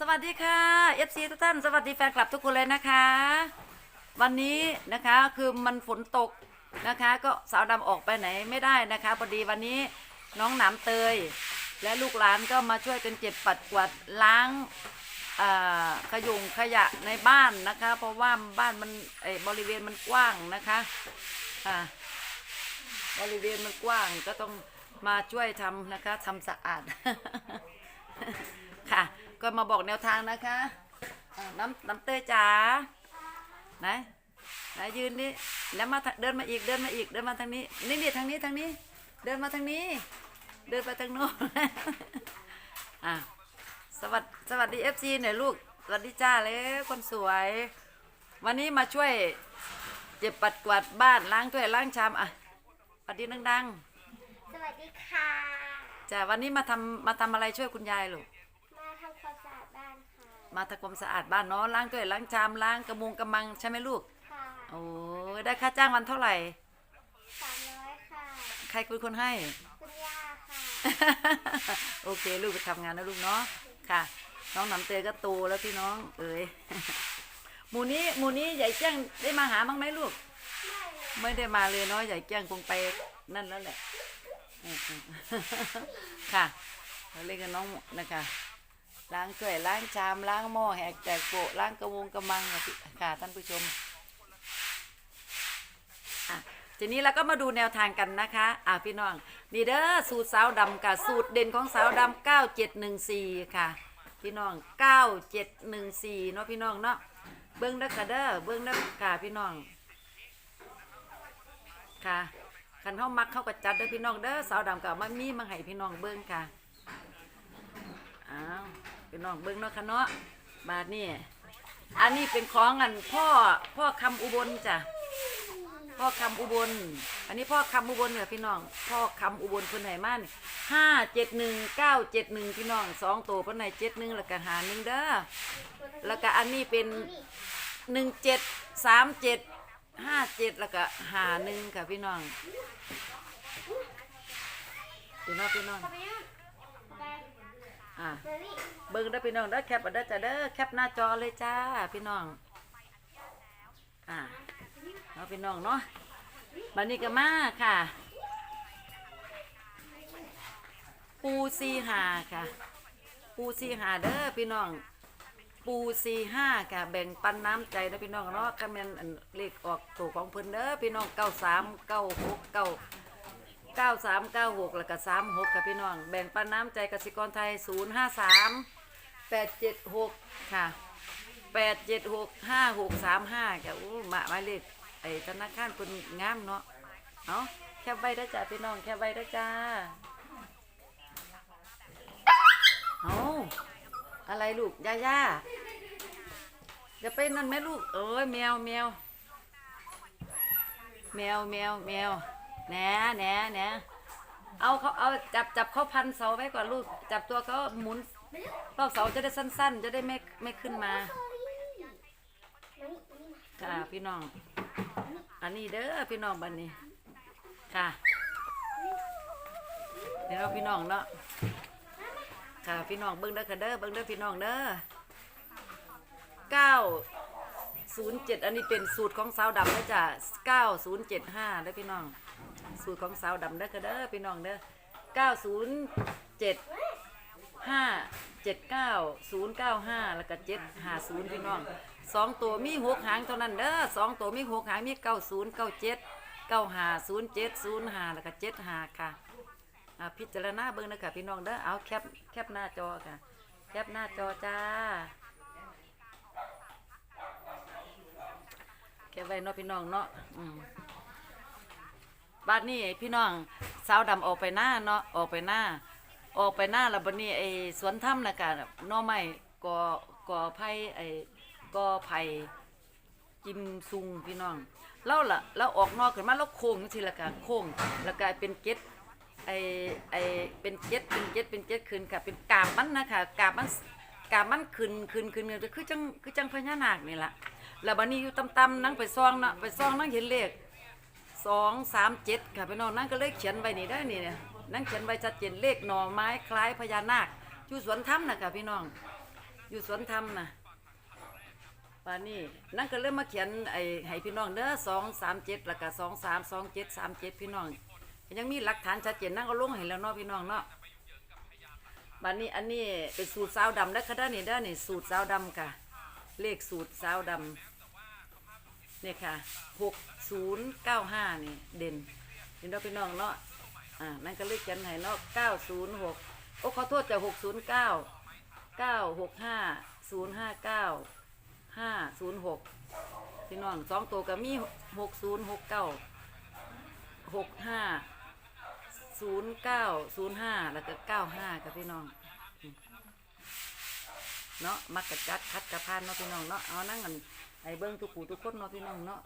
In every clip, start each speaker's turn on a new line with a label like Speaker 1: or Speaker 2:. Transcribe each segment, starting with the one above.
Speaker 1: สวัสดีค่ะ FC ทุกท่าน สวัสดีแฟนคลับทุกคนเลยนะคะ วันนี้นะคะคือมันฝนตกนะคะ ก็สาวดำออกไปไหนไม่ได้นะคะพอดีวันนี้น้องหนามเตย และลูกหลานก็มาช่วยกันเก็บปัดกวาดล้างขยุงขยะในบ้านนะคะ เพราะว่าบ้านมันบริเวณมันกว้างนะคะะบริเวณมันกว้างก็ต้องมาช่วยทำนะคะทำสะอาดค่ะ ก็มาบอกแนวทางนะคะอ่าน้ำน้ำเต้ยจ๋าไหนไหนยืนนี่แล้วมาทางเดินมาอีกเดินมาอีกเดินมาทางนี้นี่นี่ทางนี้ทางนี้ เดินมาทางนี้ เดินไปทางโน้นอะสวัสดีสวัสดีเอฟซีหน่อยลูกสวัสดีจ้าเลยคนสวย วันนี้มาช่วยเจ็บปัดกวาดบ้านล้างถ้วยล้างชามอะสวัสดีดัง
Speaker 2: สวัสดีค่ะ
Speaker 1: ๆจ้าวันนี้มาทำมาทำอะไรช่วยคุณยายลูก
Speaker 2: มาทำความสะอาดบ้าน
Speaker 1: เนาะล้างถ้วยล้างชามล้างกระมุงกระมังใช่ไหมลูก
Speaker 2: ค่ะ
Speaker 1: โอ้ยได้ค่าจ้างวันเท่าไหร่
Speaker 2: สามร้อยค่ะ
Speaker 1: ใครเป็นคนให้
Speaker 2: คุณย่าค่ะ
Speaker 1: โอเค ลูกไปทำงานนะลูกเนาะค่ะ น้องหนำเตยก็โตแล้วพี่น้อง เอ๋ย หมูนี้หมูนี้ใหญ่แจ้งได้มาหาบ้างไหมลูก ไม่ได้มาเลยเนาะใหญ่แจ้งคงไปนั่นแล้วแหละอืมๆ ค่ะเราเล่นกับน้องนะคะ ล้างถ้วยล้างชามล้างหม้อแหกแจกโปะล้างกระวงกระมังค่ะท่านผู้ชมอะทีนี้เราก็มาดูแนวทางกันนะคะ อะพี่น้อง นี่เด้อสูตรสาวดำกับสูตรเด่นของสาวดำ9714ค่ะ พี่น้อง9714เนาะพี่น้องเนาะ เบิ้งเด้อค่ะเด้อ เบิ้งเด้อค่ะพี่น้อง ค่ะคันเฮามักเข้ากับจัดเด้อพี่น้องเด้อสาวดำกับมามีมาให้พี่น้องเบิ้งค่ะ อ้าว พี่น้องเบิ้งเนาะค่ะเนาะบาทนี่อันนี้เป็นของอันพ่อพ่อคำอุบลจ้ะพ่อคำอุบล อันนี้พ่อคำอุบลเนี่ยพี่น้อง พ่อคำอุบลคนไหนมานี่ห้าเจ็ดหนึ่งเก้าเจ็ดหนึ่งพี่น้องสองตัวคนไหนเจ็ดหนึ่งแล้วก็หาหนึ่งเด้อ แล้วก็อันนี้เป็นหนึ่งเจ็ดสามเจ็ดห้าเจ็ดแล้วก็หาหนึ่งค่ะพี่น้องพี่น้องพี่น้อง อะ
Speaker 2: เบิ่
Speaker 1: งเด้พี่น้องเด้แคปเอาเด้จ้ะเด้อแคปหน้าจอเลยจ้าพี่น้อง อ่าเนาะพี่น้องเนาะบันนี้ก็มาค่ะ ปูซีหาค่ะ ปูซีหาเด้อพี่น้อง ปูซีห้าค่ะ แบ่งปันน้ำใจเด้อพี่น้องเนาะก็แม่นอันเลขออกตัวของเพิ่นเด้อพี่น้องเก้าสามเก้าหกเก้า เก้าสามเก้าหกแล้วก็สามหกค่ะพี่น้อง แบ่งปันน้ำใจกสิกรไทยศูนย์ห้าสามแปดเจ็ดหกค่ะแปดเจ็ดหกห้าหกสามห้าค่ะอู้มาหมายเลขไอ้ธนาคารคนงามเนาะเอาแคบไว้ได้จ้าพี่น้องแคบไว้ได้จ้าเอาอะไรลูกย่าย่าอย่าไปนั่นแม่ลูก เอ้ยแมวแมวแมวแมวแมว แหน่แหน่แหน่เอาเขาเอาจับจับเขาพันเสาไว้ก่อนลูก จับตัวเขาหมุนรอบเสาจะได้สั้น ๆ จะได้ไม่ไม่ขึ้นมาค่ะพี่น้อง อันนี้เด้อพี่น้องบันนี้ ค่ะเดี๋ยวเราพี่น้องเนาะค่ะพี่น้องเบิ้งเด้อค่ะเด้อเบิ้งเด้อพี่น้องเด้อเก้าศูนย์เจ็ดอันนี้เป็นสูตรของสาวดำนะจ๊ะเก้าศูนย์เจ็ดห้าเด้อพี่น้อง สูตรของสาวดำเด้อค่ะเด้อพี่น้องเด้อเก้าศูนย์เจ็ดห้าเจ็ดเก้าศูนย์เก้าห้าแล้วก็เจ็ดห้าศูนย์พี่น้องสองตัวมีหกหางเท่านั้นเด้อสองตัวมีหกหางมีเก้าศูนย์เก้าเจ็ดเก้าหาศูนย์เจ็ดศูนย์หาแล้วก็เจ็ดหาค่ะอ่าพิจารณาเบิ่งนะคะพี่น้องเด้อเอาแคปแคปหน้าจอค่ะ แคปหน้าจอจ้าแคปไว้เนาะพี่น้องเนาะอืม บ้านนี้พี่น้องสาวดำออกไปหน้าเนาะออกไปหน้า ออกไปหน้าแล้วบัดนี้ไอ้สวนถ้ำนะกะน่อไม้กอกอไผ่ไอ้กอไผ่จิมซุงพี่น้องเล่าล่ะแล้วออกนอกขึ้นมาแล้วโค้งจังซี่ละกะโค้งแล้วกลายเป็นเก็ดไอไอเป็นเจ็ดเป็นเจ็ดเป็นเจ็ดขึ้นค่ะเป็นกาบมันนะคะกาบมันกาบมันขึ้นขึ้นขึ้นขึ้นคือจังคือจังพญานาคนี่แหละแล้วบัดนี้อยู่ต่ำๆนั่งไปซองนะไปซองนั่งเห็นเลข สองสามเจ็ดค่ะพี่น้องนั่งก็เลขเขียนไว้นี่ได้นี่เนี่ยนั่งเขียนไว้ชัดเจนเลขหน่อไม้คล้ายพญานาคอยู่สวนถ้ำนะค่ะพี่น้อง อยู่สวนธรรมนะป่านนี้นั่นก็เริ่มมาเขียนไอ้ให้พี่น้องเด้อสองสามเจ็ดแล้วก็สองสามสองเจ็ดสามเจ็ดพี่น้องยังมีหลักฐานชัดเจนนั่นก็ลงให้แล้วเนาะพี่น้องเนาะบัดนี้อันนี้เป็นสูตรสาวดำแล้ค่ะด้านนี้ด้านนี้สูตรสาวดำค่ะ เลขสูตรสาวดำ เนี่ยค่ะหกศูนย์เก้าห้านี่เด่นเห็นเนาพี่น้องเนาะอ่านั่นก็เลขเขียนให้เนาะเก้าศูนย์หกโอ้ขอโทษจากหกศูนย์เก้าเก้าหกห้าศูนย์ห้าเก้าห้าศูนย์หกพี่น้องสองตัวก็มีหกศูนย์หกเก้าหกห้าศูนย์เก้าศูนย์ห้าแล้วก็เก้าห้ากับพี่น้องเนาะมักกะจัดคัดกระพานเนาะพี่น้องเนาะเอานั่งกัน ไอ้เบิ้งทุกผู้ทุกคนเนาะพี่น้องเนาะ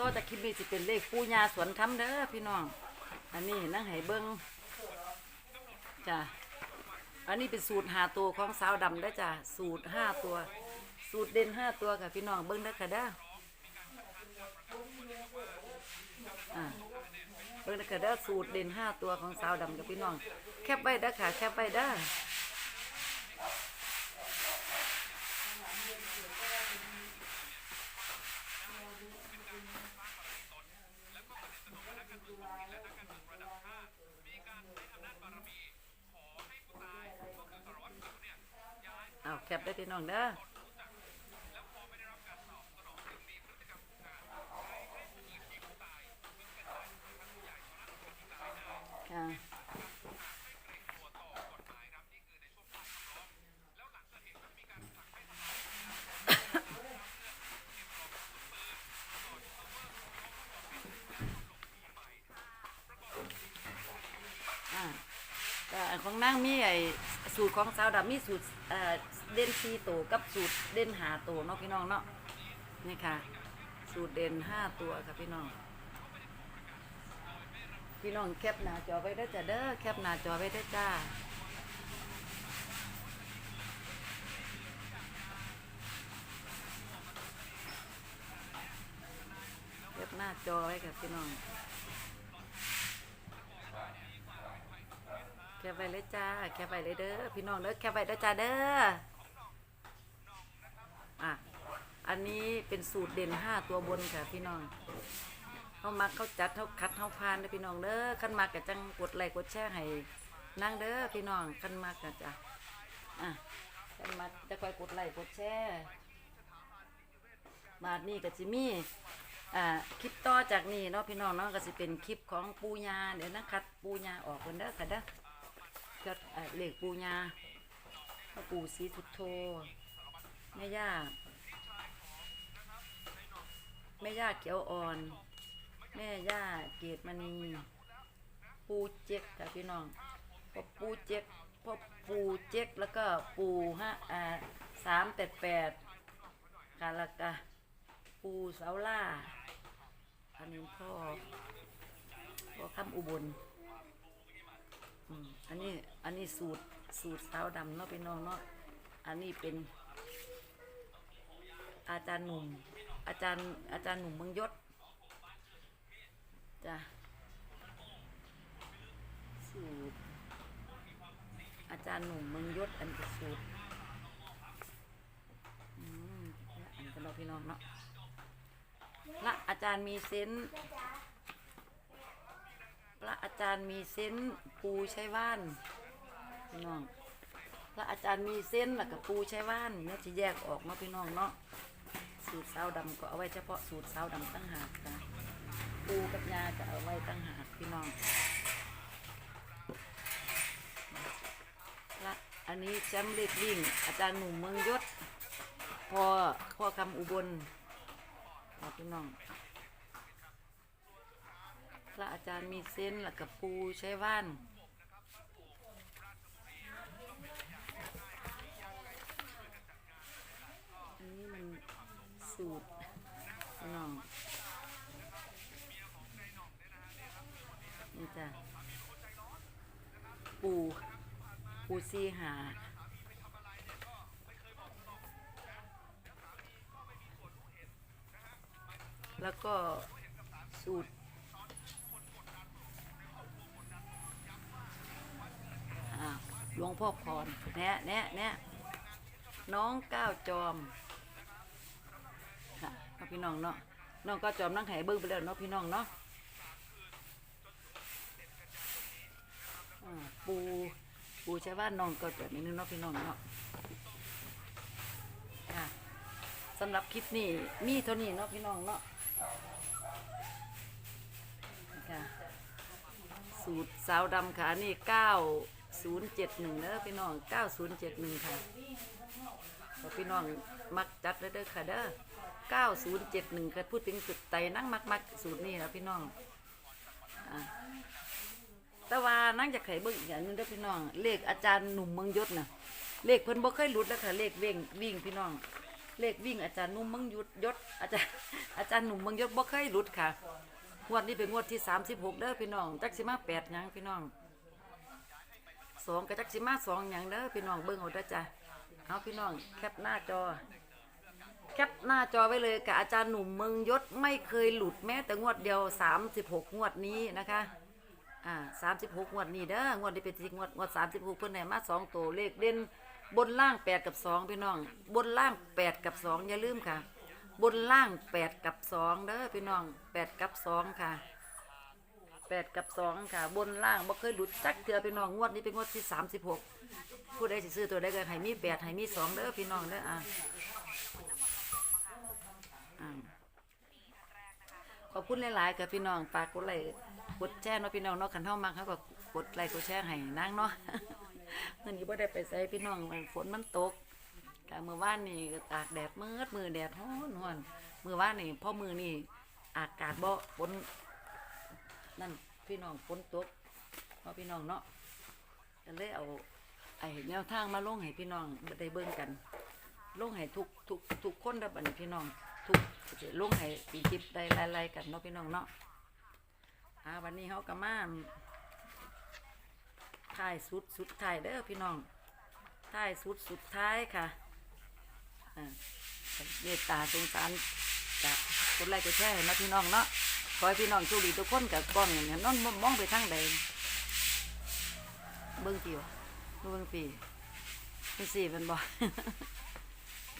Speaker 1: ต่อจากคลิปนี้สิเป็นเลขปูญาสวนธรรมเด้อพี่น้อง อันนี้นั่งให้เบิ้งจ้ะ อันนี้เป็นสูตรหาตัวของสาวดำได้จ้ะสูตรห้าตัว สูตรเด่นห้าตัวค่ะพี่น้องเบิ้งได้ค่ะเด้าเบิ้งได้ค่ะด้าสูตรเด่นห้าตัวของสาวดำกับพี่น้อง แคบไว้ได้ค่ะ แคบไว้ได้ เอาแคปได้พี่น้องเด้อค่ะอ่าของนางมีไอ้สูตรของสาวดำมีสูตร เด่นสี่ตัวกับสูตรเด่นหาตัวเนาะพี่น้องเนาะนี่ค่ะ สูตรเด่นห้าตัวค่ะพี่น้อง พี่น้องแคปหน้าจอไว้ได้จ้ะเด้อแคปหน้าจอไว้ได้จ้าแคปหน้าจอไว้ค่ะพี่น้องแคปไว้เลยจ้า แคปไว้เลยเด้อ พี่น้องเด้อ แคปไว้เด้อจ้าเด้อ อะ อันนี้เป็นสูตรเด่นห้าตัวบนค่ะพี่น้องเขามักเขาจัดเขาคัดเขาพานเด้อพี่น้องเด้อขันมากกะจังกดไลค์กดแชร์ให้นั่งเด้อพี่น้องขันมากกะจ้ะอะขันมากจะคอยกดไลค์กดแชร์บาทนี้ก็จิมี่อ่าคลิปต่อจากนี้เนาะพี่น้องเนาะก็สิเป็นคลิปของปูญาเดี๋ยวนะคัดปูญาออกคนเด้อค่ะเด้อก็เอ่อเลขปูญาพ่อปู่ศรีสุโธแม่ย่า แม่ย่าเขียวอ่อน แม่ย่าเกตมณีปูเจ๊กค่ะพี่น้องพ่อปูเจ๊กพ่อปูเจ๊กแล้วก็ปูฮะอ่าสามแปดแปดค่ะแล้วก็ปูเสาล่าอันนี้พ่อพ่อคำอุบลอันนี้อันนี้สูตรสูตรสาวดำเนาะพี่น้องเนาะอันนี้เป็นอาจารย์หนุ่ม อาจารย์อาจารย์หนุ่มเมืองยศจ้ะสูตรอาจารย์หนุ่มเมืองยศอันสูตรอืมอันกันเราพี่น้องเนาะละอาจารย์มีเซนพระอาจารย์มีเส้นปูใช้ว่านพี่น้องพระอาจารย์มีเส้นแล้วก็ปูใช้ว่านเนี่ยจะแยกออกมาพี่น้องเนาะ สูตรสาวดำก็เอาไว้เฉพาะสูตรสาวดำตั้งหากค่ะปูกับยาจะเอาไว้ตั้งหากพี่น้องและอันนี้แชมป์เล็กวิ่ง อาจารย์หนุ่มเมืองยศพอพ่อคำอุบลครับพี่น้องพระอาจารย์มีเส้นแล้วกับปูใช้ว่าน อันนี้มัน สูตรน้องนี่จ้ะปูปูซีหาแล้วก็สูตรอ่าหลวงพ่อพรแนะแนะแนะน้องก้าวจอม พี่น้องเนาะน้องก้าวจอมนั่งไห้เบิ้งไปแล้วเนาะพี่น้องเนาะปูปูใช้บ้านน้องก็แบบนี้นึงเนาะพี่น้องเนาะสำหรับคลิปนี้มีเท่านี้เนาะพี่น้องเนาะค่ะสูตรสาวดำขานี่9071เด้อพี่น้อง9071ค่ะพี่น้องมักจัดเด้อเด้อค่ะเด้อ 9071ค่ะพูดถึงสุดไตนั่งมักมักสูตรนี้นะพี่น้องอะแต่ว่านั่งจะไขเบิ่งอีกอย่างนึงเด้อพี่น้อง เลขอาจารย์หนุ่มเมืองยศนะเลขเพิ่นบ่เคยหลุดแล้วค่ะ เลขเว่งวิ่งพี่น้อง เลขวิ่งอาจารย์หนุ่มเมืองยศยศอาจารย์อาจารย์หนุ่มเมืองยศบ่เคยหลุดค่ะงวดนี้เป็นงวดที่36เด้อพี่น้องจักสิมาแปดยังพี่น้องสองกับจักสิมาสองยังเด้อพี่น้องเบิ่งเอาเด้อจ้ะเอาพี่น้องแคปหน้าจอ แคปหน้าจอไว้เลยกับอาจารย์หนุ่มเมืองยศไม่เคยหลุดแม้แต่งวดเดียว 36 งวดนี้นะคะ อ่า36งวดนี้เด้องวดนี้เป็นที่งวดงวด36เพิ่อนให้มาสองตัวเลขเด่นบนล่าง8กับ2พี่น้อง บนล่าง8กับ2อย่าลืมค่ะ บนล่าง8กับ2เด้อพี่น้อง8กับ2ค่ะ8กับ2ค่ะ บนล่างบ่เคยหลุดจักเทื่อพี่น้องงวดนี้เป็นงวดที่36ผู้ใดสิซื้อตัวใดก็ให้มี8ให้มี2เด้อพี่น้องเด้ออะอ่า ขอบคุณหลายๆกับพี่น้องฝากกดไลค์กดแชร์เนาะพี่น้องเนาะคันเฮามักเฮาก็กดไลค์กดแชร์ให้นางเนาะเมื้อนี้บ่ได้ไปไสพี่น้องฝนมันตกกเมื่อวานนี่ตากแดดมืดมือแดดร้อนร้อนมือวานนี่พ่อมือนี่อากาศบ่ฝนนั่นพี่น้องฝนตกเพราะพี่น้องเนาะก็เลยเอาไอ้แนวทางมาลงให้พี่น้องได้เบิ่งกันลงให้ทุกทุกทุกคนได้บัดนี้พี่น้อง ทุกจะลงให้ปีคลิปได้ไล่ๆกันเนาะพี่น้องเนาะอ่าวันนี้เฮาก็มาถ่ายสุดสุดถ่ายเด้อพี่น้องถ่ายสุดสุดท้ายค่ะเมตตาสงสารกับกดไลค์กดแชร์ให้นะพี่น้องเนาะขอให้พี่น้องโชคดีทุกคนกับกล้องอย่างนี้นอนมองไปทางใดเบิ้งกี่วะเบิ้งปีเป็นสี่เป็นบ่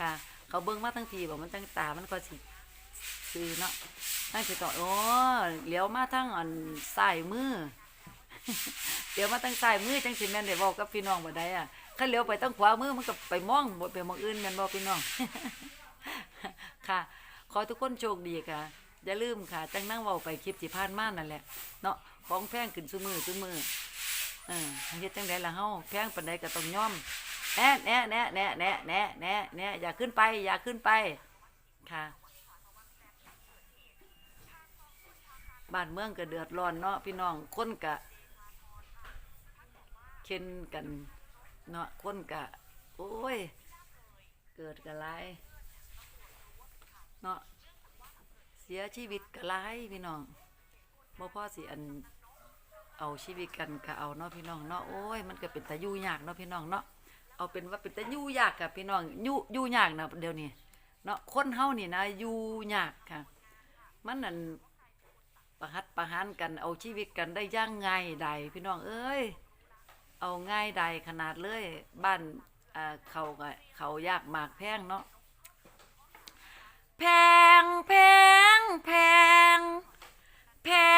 Speaker 1: ค่ะ เขาเบิ้งมาทั้งทีบอกมันตั้งตา มันก็สิซื้อเนาะตั้งสิต่อโอ้เลียวมาทั้งอันสายมือเดี๋ยวมาตั้งสายมือจังสิแม่นได้บอกกับพี่น้องบ่ได้อะถ้าเลี้ยวไปตั้งขวามือมันก็ไปมองบ่ไปมองอื่นแม่นบ่พี่น้อง ค่ะ ขอทุกคนโชคดีค่ะ อย่าลืมค่ะ จังนั่งเว้าไปคลิปที่ผ่านมานั่นแหละ เนาะของแพงขึ้นซุมือซุมือเออเฮ็ดจังไดล่ะเฮาแพงปานใดก็ต้องยอม แนะแนะแนะแนะแนะแนะแนะแนะอย่าขึ้นไป อย่าขึ้นไป ค่ะ บ้านเมืองก็เดือดร้อนเนาะพี่น้องคนก็เข็นกันเนาะคนกะ โอ้ย เกิดกะไรเนาะเสียชีวิตกะไรพี่น้องบ่พ่อสิอันเอาชีวิตกันก็เอาเนาะพี่น้องเนาะโอ้ยมันก็เป็นตาอยู่ยากเนาะพี่น้องเนาะ เอาเป็นว่าเป็นตาอยู่ยากกับพี่น้องยู่ยู่ยากนะเดี๋ยวนี้เนาะคนเฮานี่นะยู่ยากค่ะ มันนั่นประหัดประหารกันเอาชีวิตกันได้ย่างไงใดพี่น้องเอ้ยเอาง่ายใดขนาดเลยบ้านอ่าเขาเขายากมากแพงเนาะแพงแพงแพงแพง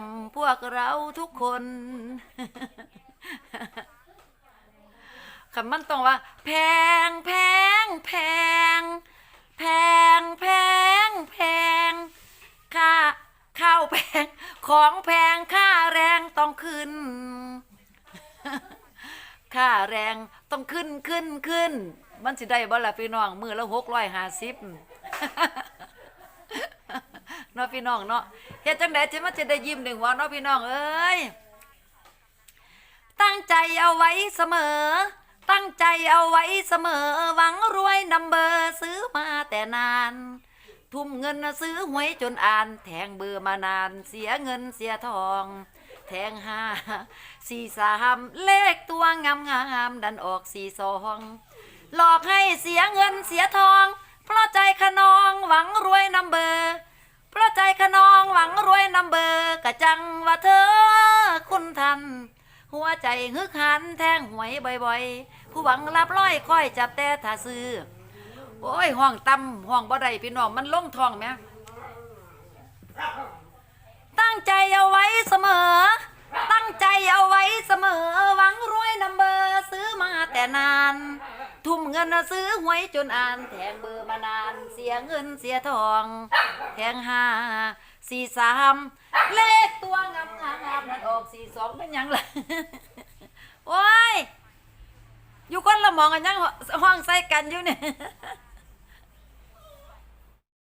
Speaker 1: ำพวกเราทุกคนคำมันต้องว่า แพงแพงแพงแพงแพงแพงค่าข้าวแพงของแพงค่าแรงต้องขึ้น ค่าแรงต้องขึ้นขึ้นขึ้น มันสิได้บ่ล่ะพี่น้องมือละหกร้อยห้าสิบ เนาะพี่น้องเนาะเฮ็ดจังได๋ที่มันจะได้ยิ้มดึงหัวเนาะพี่น้องเอ้ยตั้งใจเอาไว้เสมอ ตั้งใจเอาไว้เสมอ หวังรวยนำเบอร์ซื้อมาแต่นาน ทุ่มเงินซื้อหวยจนอ่าน แทงเบอร์มานานเสียเงินเสียทอง แทงห้าสี่สามเลขตัวงามงามดันออกสี่สองหลอกให้เสียเงินเสียทอง เพราะใจขนองหวังรวยนำเบอร์ เพราะใจขนองหวังรวยนำเบอร์กะจังว่าเธอคุณทัน หัวใจฮึกหันแทงหวยบ่อยๆ ผู้หวังรับร้อยค่อยจับแต่ถ้าซื้อ โอ้ยห้องตำห้องบ่ได้พี่น้องมันลงทองแหมตั้งใจเอาไว้เสมอ ตั้งใจเอาไว้เสมอ หวังรวยนำเบอร์ซื้อมาแต่นาน ทุ่มเงินซื้อหวยจนอ่านแทงเบอร์มานานเสียเงินเสียทอง แทงห้าสี่สามเลขตัวงามงามนั่นออกสี่สองเป็นยังล่ะโอ้ยอยู่คนละมองกันยังห้องใส่กันอยู่เนี่ย